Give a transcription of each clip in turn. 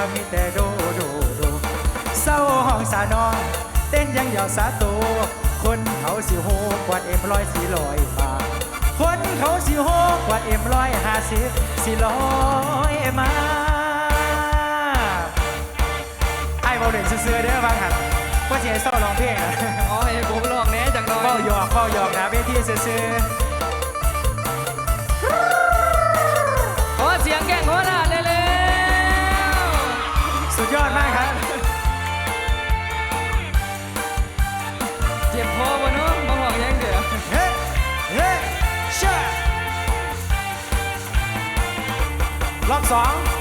เอาเรือมีแต่โดโดโดเศร้าห้องสาน้อง เต้นยังยาวสาโต คนเขาสิโหกวาดเอ็มร้อยสี่ร้อยบาทคนเขาสิโหกวาดเอ็มร้อยห้าสิบสี่ร้อยมาไอ้เบาเด่นเสื้อๆเด้อบางหันว่าสิให้เศร้าร้องเพลงอะอ๋อไอ้ผมลองแหน่จังหน่อยเบ้าหยอกเบ้าหยอกนะเวทีซื่อขอ song.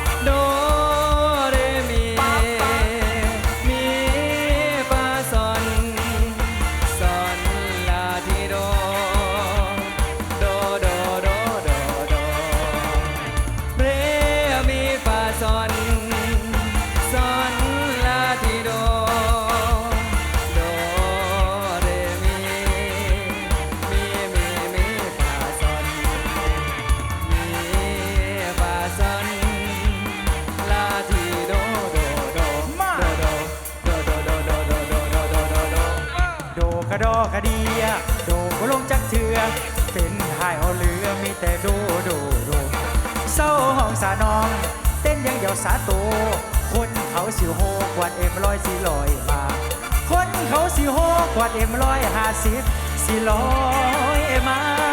ดกระดอกระเดียโดก็ลงจักเถือเป็นหายเอาเรือมีแต่โดโดโดเศร้าห้องสาน้อง เต้นยังเดียวสาโต คนเขาสิโหกวาดเอ็มร้อยสี่ลอยมาคนเขาสิโหกวาดเอ็มร้อยห้าสิบสี่ลอยมา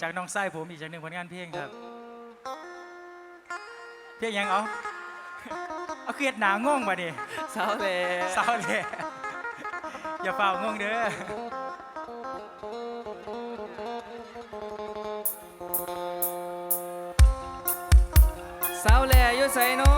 จากน้องไส้ผมอีกจากหนึ่งผลงานเพลงครับ เพลงยังเอาเอาเครียดหนาง่วงป่ะดิสาวแหล่เศร้าเลยอย่าเฝ้าง่วงเด้อสาวแหล่อยู่ใส่เนา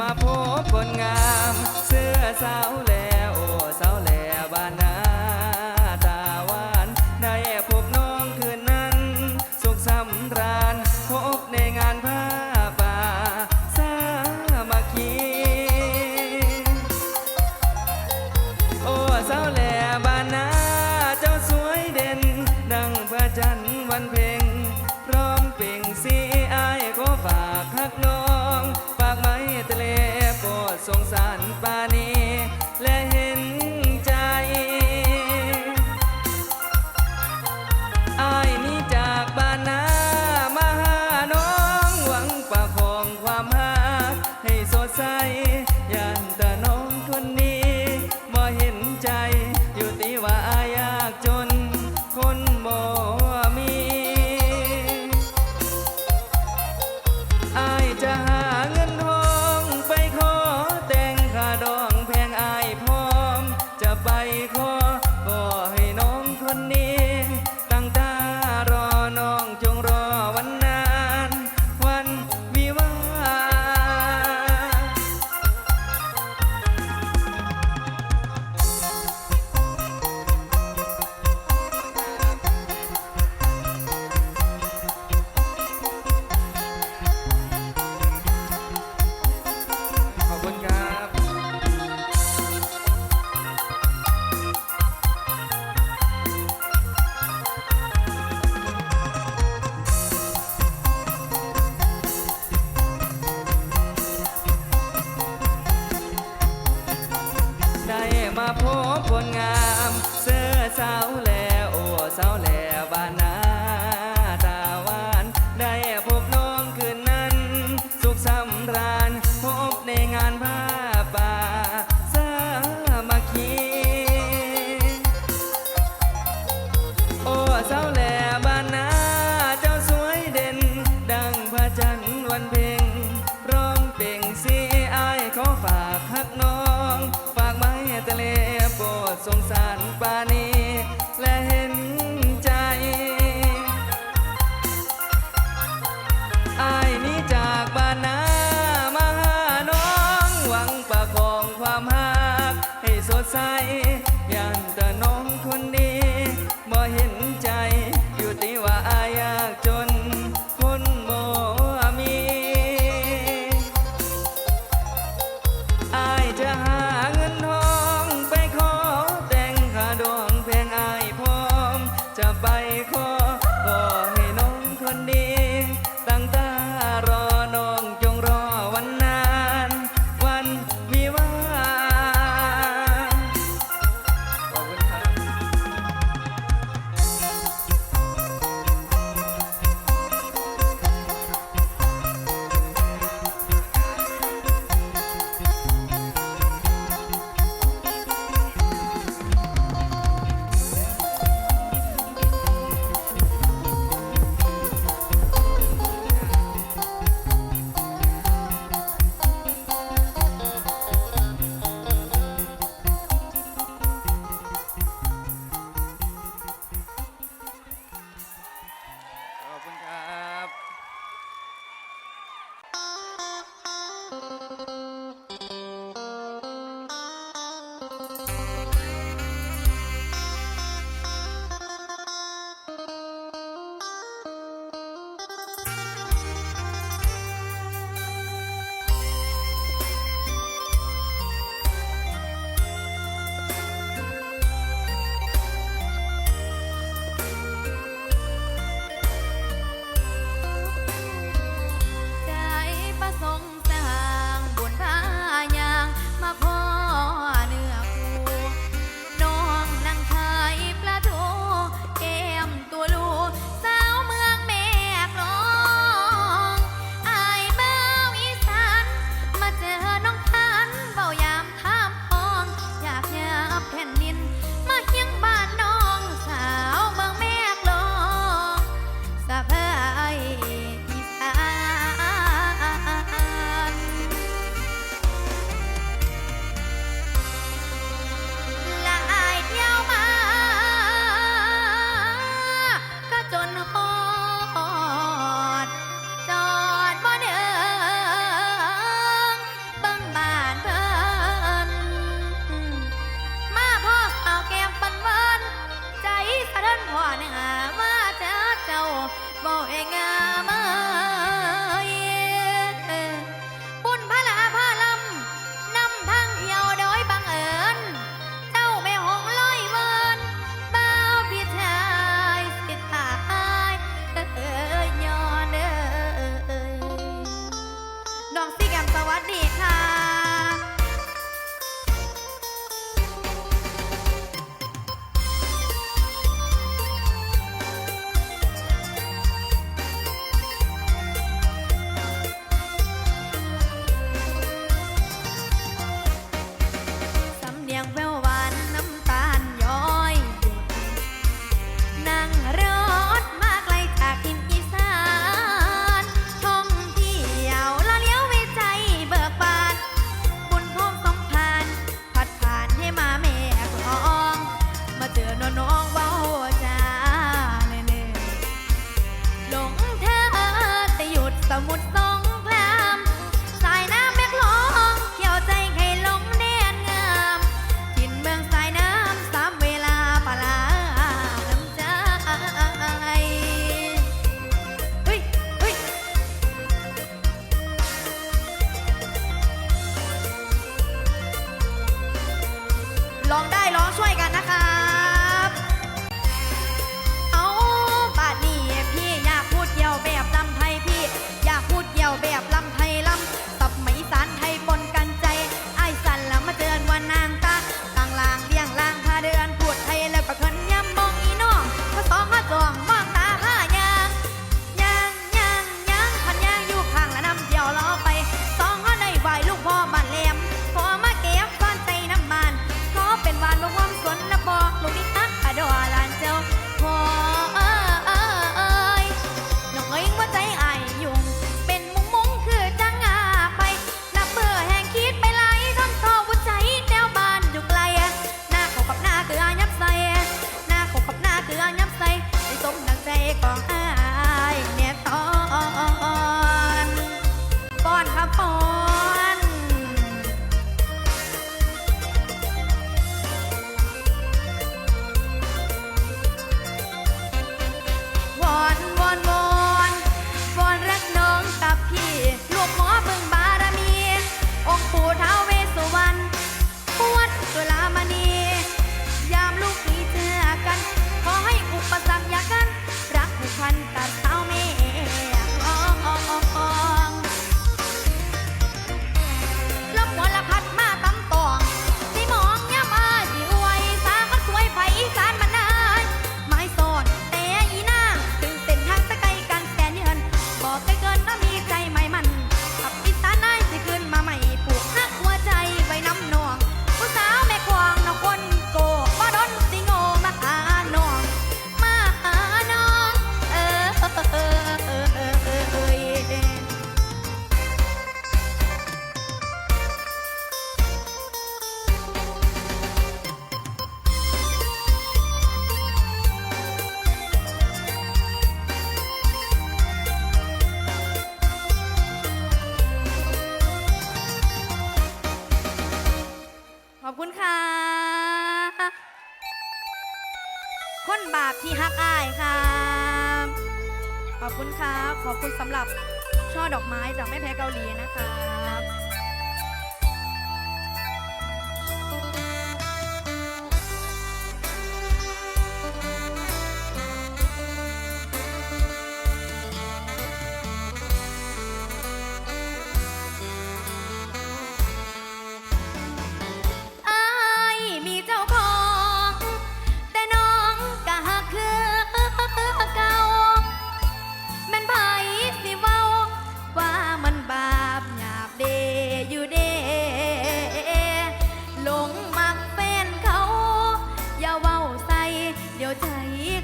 มาพบคนงาม เสื้อสาวแหล่โอ้สาวแหล่บ้าน มาพบผลงาม เสื้อสาวแล้วโอ้สาวแล้วบ้าน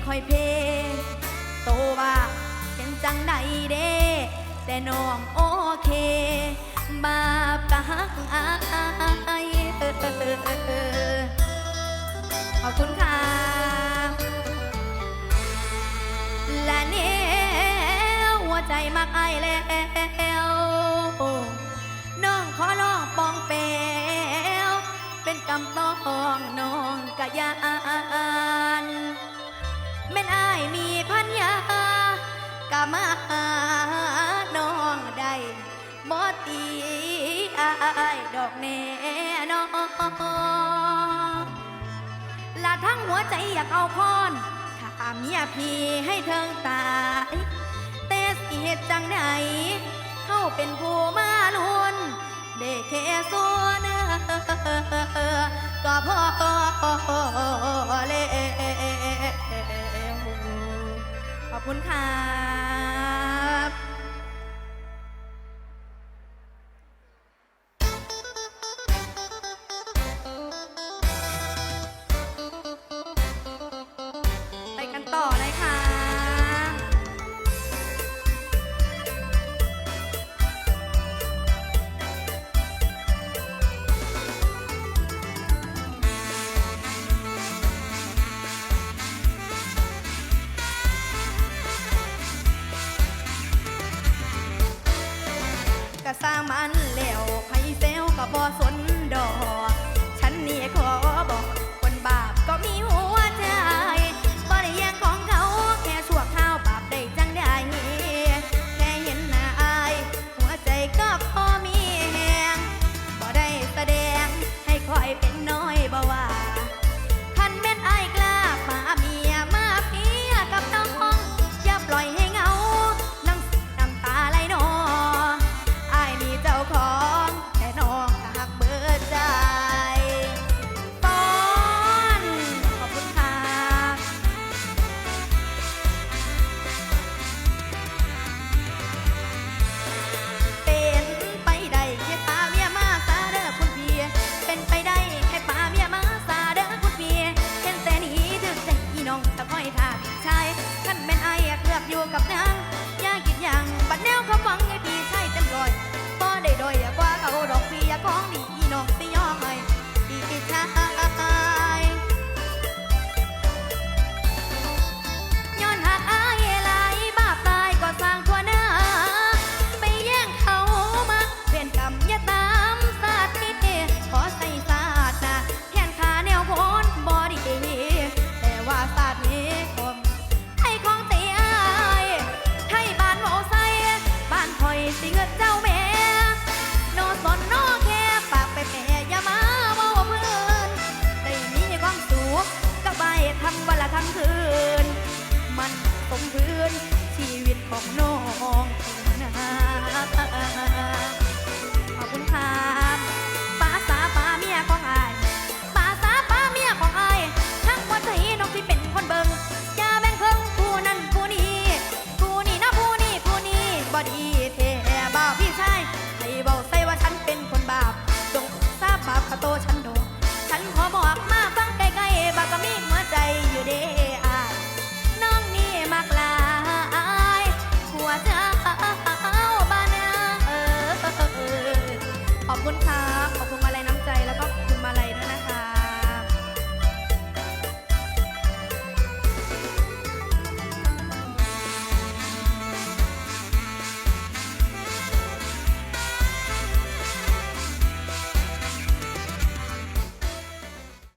คอยเพ โตว่าเป็นจังใดเด้ แต่น้องโอเค บาปกะฮักอายขอบคุณค่ะ และเนี่หัวใจมักไอแล้วน้องขอร้องปองเปวเป็นกำต้องน้องกะยาน แม่นอายมีพัญญากะมาหาน้องได้บ่ตีอ้ายดอกแน่นอนละทั้งหัวใจอยากเอาพรถ้าเมียพี่ให้เทิงตายแต่สิเหตุจังไหนเข้าเป็นผู้มาลุนเด็กแค่โซนก็พอเลย คุณค่ะ